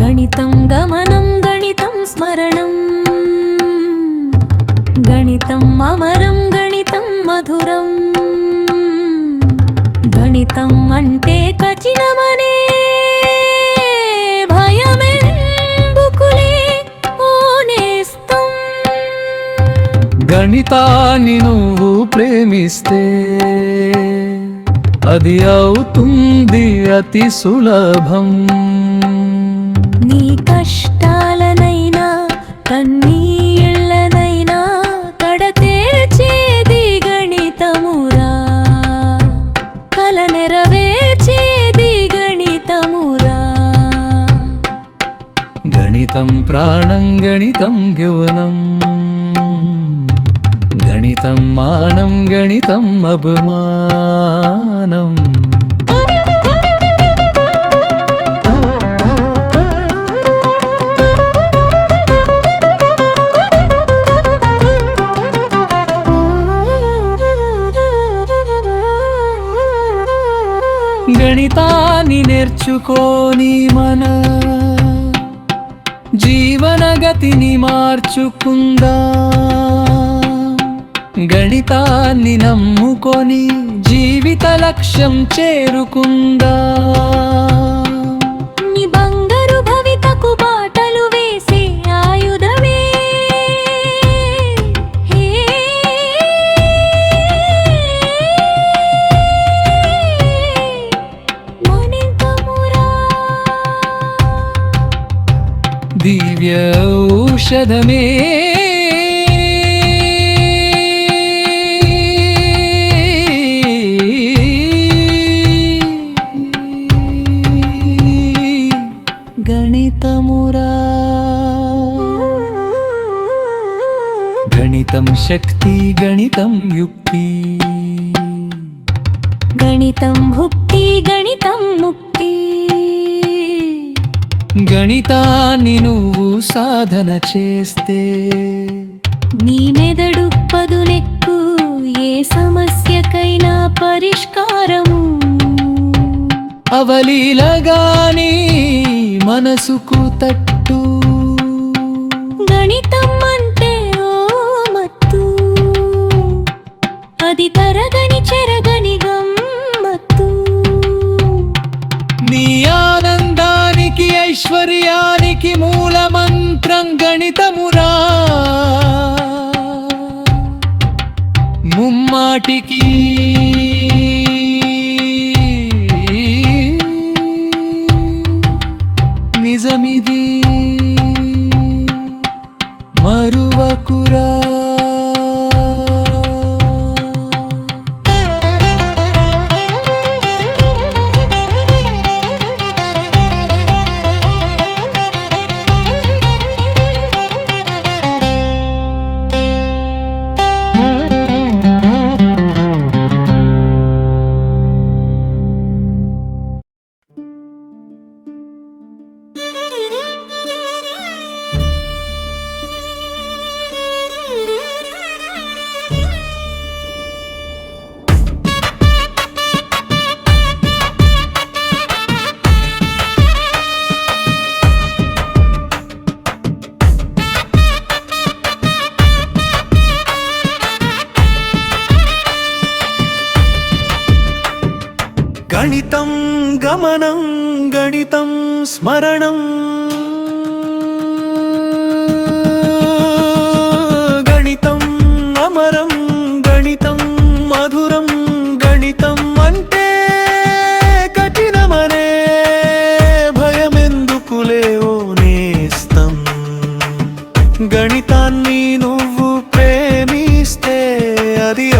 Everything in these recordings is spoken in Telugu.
గణితం గమనం గణితం స్మరణం. గణితం అమరం గణితం మధురం. గణితం అంటే కఠినమనే గణితాన్ని నువ్వు ప్రేమిస్తే అది అవుతుంది అతి సులభం. నీ కష్టాలనైనా కన్నీళ్ళనైనా కడతేర్చేది గణితమురా. కల నెరవేర్చేది గణితమురా. గణితం ప్రాణం గణితం యౌవనం గణితం మానం గణితం అభిమానం గణితాన్ని నేర్చుకోని మన జీవనగతిని మార్చుకుందా గణితాన్ని నమ్ముకొని జీవిత లక్ష్యం చేరుకుందా? నీ బంగారు భవితకు బాటలు వేసే ఆయుధమే. దివ్య ఔషధమే శక్తి గణితం యుక్తి. గణితం భుక్తి గణితం ముక్తి. గణితాన్ని నువ్వు సాధన చేస్తే. నీ మెదడు పదునెక్కు ఏ సమస్యకైనా పరిష్కారము. అవలీలగాని మనసుకు తట్టు. గణితం అది తరగని చెరగని గమ్మత్తు. నీ ఆనందానికి ఐశ్వర్యానికి మూల మంత్రం గణితమురా. ముమ్మాటికి నిజమిది. మరువకురా గమనం గణితం స్మరణం. గణితం అమరం గణితం మధురం గణితం అంటే కఠినమనే. భయమెందుకులే ఓ నేస్తం. గణితాన్ని నువ్వు ప్రేమిస్తే అది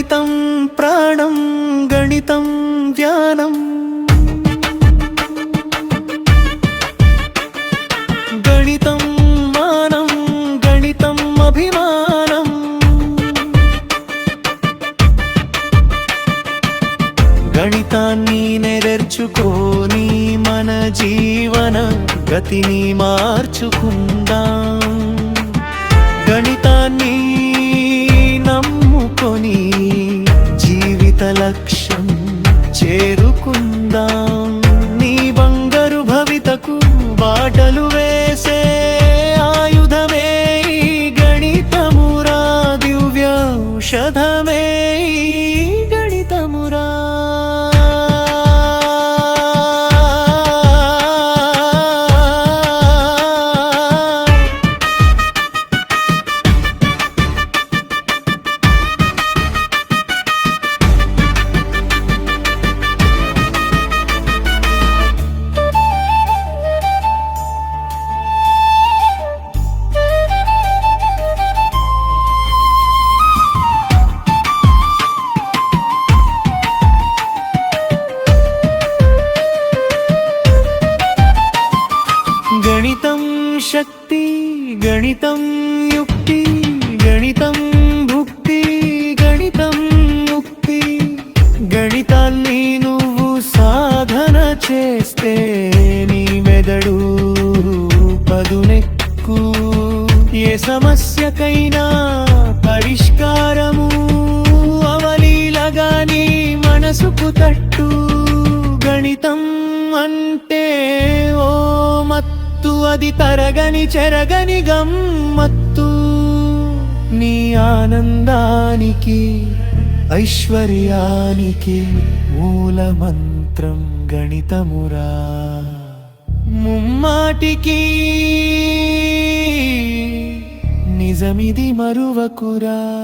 గణితం ప్రాణం గణితం ధ్యానం గణితం మానం గణితం అభిమానం. గణితాన్ని నెరర్చుకోని మన జీవన గతిని మార్చుకుందాం. గణితాన్ని నమ్ముకొని జీవిత లక్ష్యం చేరుకుందాం. గణితం యుక్తి గణితం భుక్తి గణితం ముక్తి. గణితాన్ని నువ్వు సాధన చేస్తే నీ మెదడు పదునెక్కు. ఏ సమస్యకైనా పరిష్కారము అవలీలగాని మనసుకు తట్టు. అది తరగని చెరగని గమ్మత్తు. నీ ఆనందానికి ఐశ్వర్యానికి మూలమంత్రం గణితమురా. ముమ్మాటికి నిజమిది మరువకురా.